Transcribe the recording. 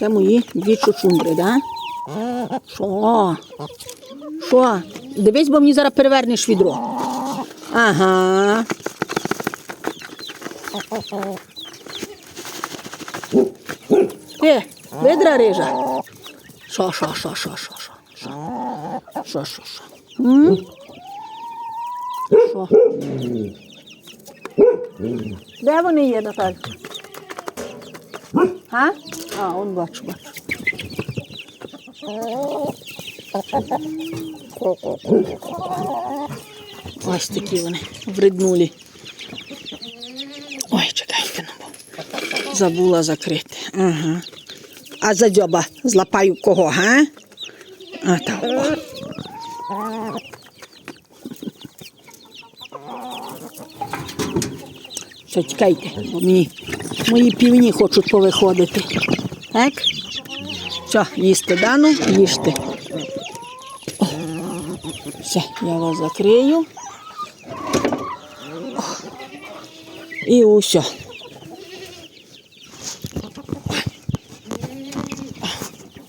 Це мої дві чучундри, да? Що? Що? Дивись, бо мені зараз перевернеш відро. Ага. Е, видра рижа. Що, що, що, що, що, що? Що, що, що, що? Де вони є, Наталь? А? А, он бачу, бачу. Ось такі вони вреднулі. Ой, чекайте, ну бо забула закрити. Ага. А за дзьоба злапаю кого, га? А так. Тікайте, бо мені мої півні хочуть повиходити. Так? Все, їсти дану, їжте. О, Все, я вас закрию. О, І усе.